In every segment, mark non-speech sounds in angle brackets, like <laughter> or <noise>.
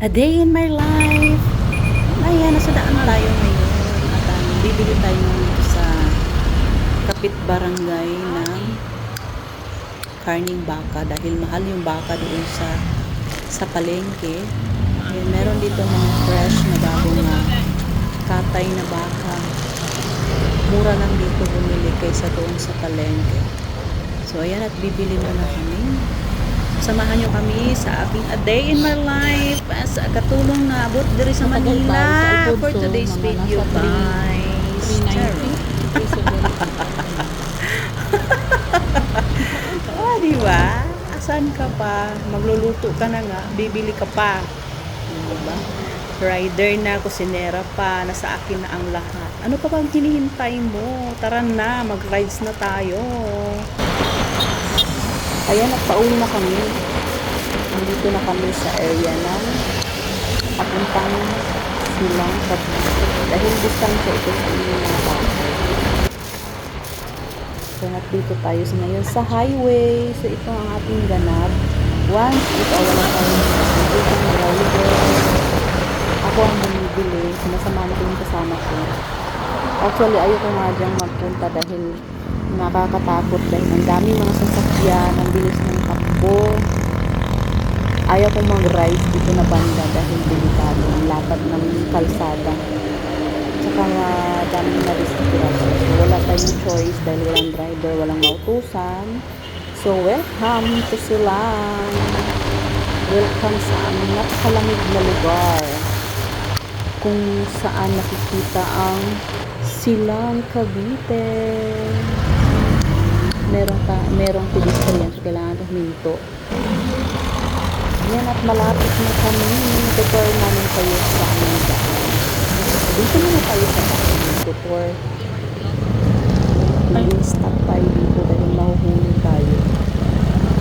A day in my life. Ayan, nasa daan tayo ngayon. At um, bibili tayo dito sa kapit barangay ng karning baka dahil mahal yung baka doon sa sa palengke. Ayan, meron dito mga fresh na bagong na katay na baka. Mura lang dito bumili kaysa doon sa palengke. So, ayan at bibili muna kami. Samahan nyo kami sa aking A Day in My Life sa katulong na abot diri sa Manila for today's video guys. 390. <laughs> Ah, di ba? Asan ka pa? Magluluto ka na nga, bibili ka pa. Di ba? Rider na, kusinera pa, nasa akin na ang lahat. Ano pa bang hinihintay mo? Tara na, mag-rides na tayo. Ayan, nagpauwi na kami. Nandito na kami sa area ng papuntang silang Cavite. Dahil distansya ito sa inyong mga. So, dito tayo sa ngayon sa highway. So, ito ang ating ganap. Once, ito wala tayong ng rider. Ako ang bumibili. Sinasamahan ko yung kasama ko. Actually, ayoko nga diyang magpunta dahil nakakatakot dahil ang dami mga sasakyan, ang bilis ng takbo. Ayaw kong mag-ride dito na banda dahil delikado ang lapad ng kalsada. Tsaka uh, dami na disgrasya. So, wala tayong choice dahil walang driver, walang mautusan. So, welcome to Silang. Welcome sa aming napakalamig na lugar. Kung saan nakikita ang Silang Cavite. Merong, ta merong pedestrian so kailangan huminto. Yan at malapit na kami. Tutor namin kayo sa aming daan. Dito muna tayo sa aming tutor. Mag-stop tayo dito dahil mahuhuli tayo.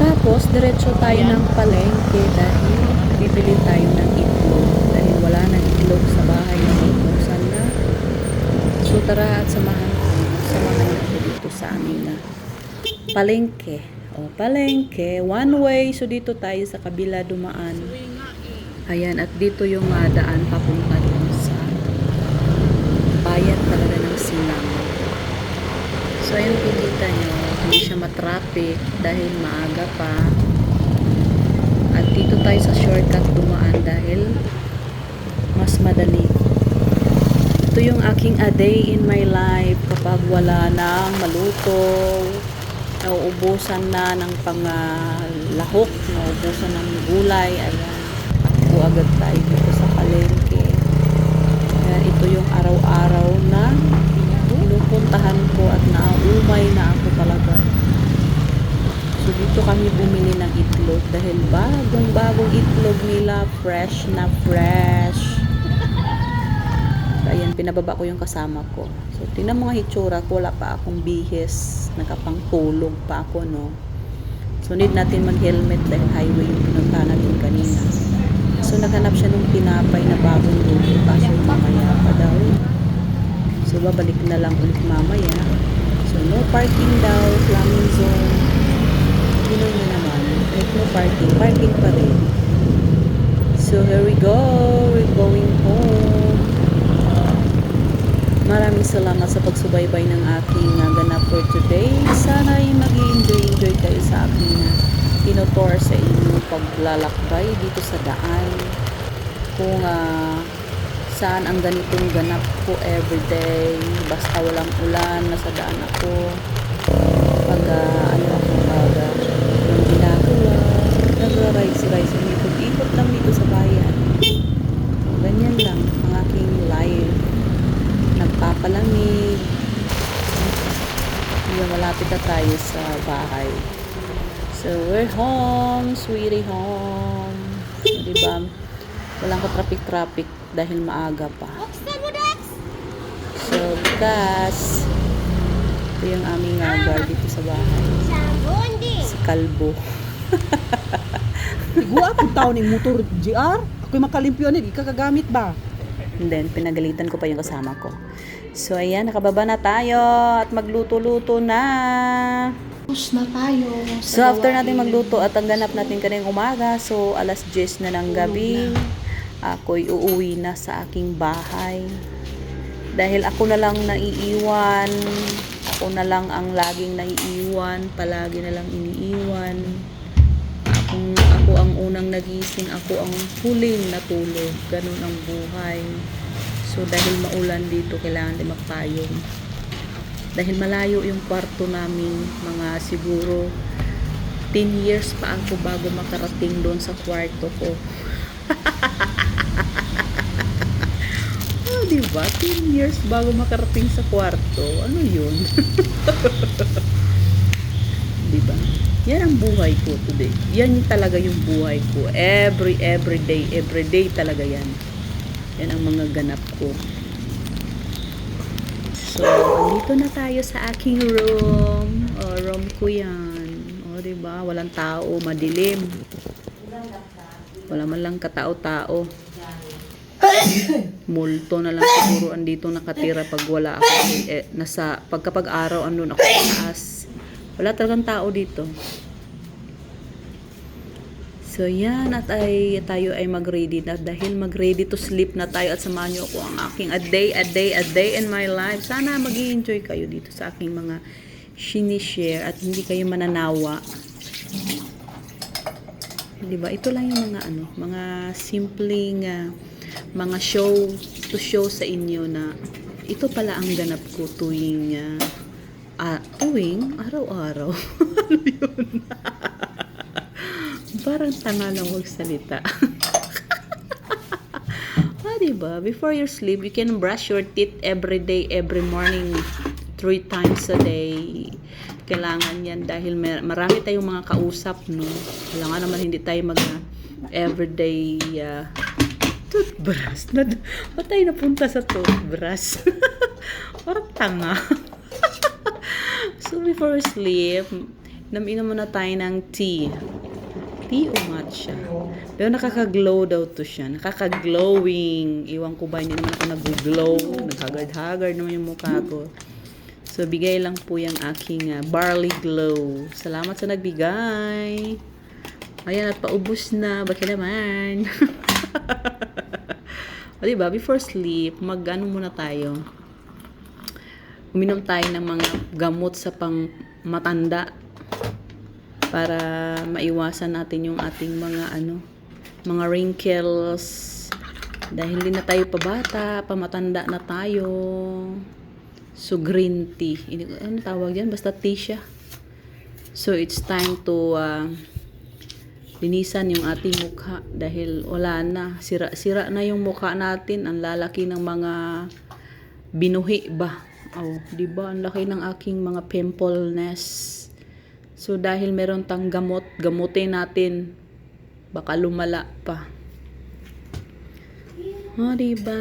Tapos, diretso tayo ng palengke dahil bibili tayo ng itlog. Dahil wala nang itlog sa bahay na buksan na. So, tara at samahan, samahan niyo ako dito sa aming na palengke. O, palengke. One way. So, dito tayo sa kabila dumaan. Ayan, at dito yung uh, daan papunta dun sa bayan talaga ng Silang. So, ayun kikita nyo, hindi siya matraffic dahil maaga pa. At dito tayo sa shortcut dumaan dahil mas madali. Ito yung aking a day in my life kapag wala nang maluto, nauubusan na ng pangalahok, nauubusan ng gulay, ayan. Takbo agad tayo dito sa palengke. Ayan, ito yung araw-araw na pinupuntahan ko at naumay na ako talaga. So, dito kami bumili ng itlog dahil bagong-bagong itlog nila, fresh na fresh. Ayan, pinababa ko yung kasama ko. So, tingnan mga hitsura ko, wala pa akong bihis, nakapangtulog pa ako, no. So, need natin mag-helmet dahil highway yung pinunta natin kanina. So, naghanap siya ng tinapay na bagong luto, kaso mamaya pa daw. So, babalik na lang ulit mamaya. So, no parking daw, flaming zone. Ginoy na naman. Kahit no parking, parking pa rin. So, here we go. We're going home. Maraming salamat sa pagsubaybay ng aking uh, ganap for today. Sana ay mag enjoy enjoy kayo sa aking uh, tinotor sa inyong paglalakbay dito sa daan. Kung uh, saan ang ganitong ganap ko everyday. Basta walang ulan, nasa daan ako. Pag uh, ano ako, pag uh, yung ginagawa, nagra-rice-rice, ikot-ikot lang dito sa bayan. Ganyan lang ang aking life. Nagpapalamig. Yung malapit na tayo sa bahay. So, we're home, sweetie home. Diba? Walang ka-traffic-traffic dahil maaga pa. So, bukas, ito yung aming uh, bar dito sa bahay. Si Kalbo. <laughs> Igwa akong tao ng motor GR. Ako'y makalimpyo ni, di ka kagamit ba? And then, pinagalitan ko pa yung kasama ko. So, ayan, nakababa na tayo at magluto-luto na. Tapos na tayo. So, after natin magluto at ang ganap natin kanina umaga, so, alas 10 na ng gabi. ako'y uuwi na sa aking bahay. Dahil ako na lang naiiwan, ako na lang ang laging naiiwan, palagi na lang iniiwan. Akong, ako ang unang nagising, ako ang huling natulog. Ganun ang buhay. So dahil maulan dito, kailangan din magpayong. Dahil malayo yung kwarto namin, mga siguro 10 years pa ako bago makarating doon sa kwarto ko. oh, <laughs> di ba? 10 years bago makarating sa kwarto. Ano yun? <laughs> di ba? Yan ang buhay ko today. Yan talaga yung buhay ko. Every, every day, every day talaga yan. Yan ang mga ganap ko. So, andito na tayo sa aking room. O, room ko yan. O, diba? Walang tao, madilim. Wala man lang katao-tao. Multo na lang siguro andito nakatira pag wala ako. Eh, nasa, pag kapag araw andun ako sa taas. Wala talagang tao dito. So yan at ay tayo ay mag-ready na dahil mag-ready to sleep na tayo at samahan niyo ako ang aking a day, a day, a day in my life. Sana mag enjoy kayo dito sa aking mga share at hindi kayo mananawa. Di ba? Ito lang yung mga ano, mga simpleng ah, mga show to show sa inyo na ito pala ang ganap ko tuwing ah, ah, tuwing araw-araw. <laughs> ano yun? Parang tanga lang magsalita. <laughs> ah, diba? Before you sleep, you can brush your teeth every day, every morning, three times a day. Kailangan yan dahil marami tayong mga kausap, no? Kailangan naman hindi tayo mag uh, everyday uh, toothbrush. <laughs> Na, ba't tayo napunta sa toothbrush? <laughs> Parang tanga. so before sleep, naminom muna tayo ng tea. Tea o matcha? Pero nakaka-glow daw to siya. Nakaka-glowing. Iwan ko ba, hindi naman ako nag-glow. Naghagard-hagard naman yung mukha ko. So, bigay lang po yung aking ah, barley glow. Salamat sa nagbigay. Ayan, at paubos na. Bakit naman? <laughs> o, diba? Before sleep, mag-ano muna tayo. Uminom tayo ng mga gamot sa pang matanda para maiwasan natin yung ating mga ano, mga wrinkles. Dahil hindi na tayo pabata, pamatanda na tayo. So, green tea. Hindi ko, ano tawag dyan? Basta tea siya. So, it's time to uh, linisan yung ating mukha dahil wala na. Sira-sira na yung mukha natin. Ang lalaki ng mga binuhi ba? Oh, di ba? Ang laki ng aking mga pimpleness. So, dahil meron tang gamot, gamutin natin. Baka lumala pa. Oh, diba?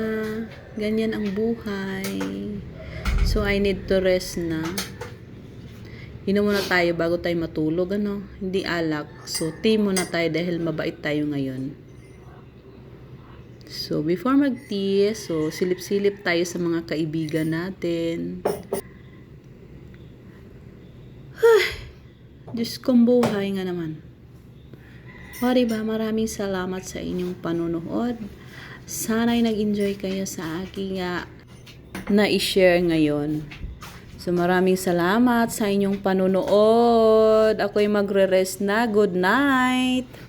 Ganyan ang buhay. So, I need to rest na. Inom muna tayo bago tayo matulog, ano? Hindi alak. So, tea muna tayo dahil mabait tayo ngayon. So, before mag-tea, so, silip-silip tayo sa mga kaibigan natin. Diyos kong buhay nga naman. O, diba? Maraming salamat sa inyong panunood. Sana'y nag-enjoy kayo sa aking uh, na-share ngayon. So, maraming salamat sa inyong panunood. Ako'y magre-rest na. Good night!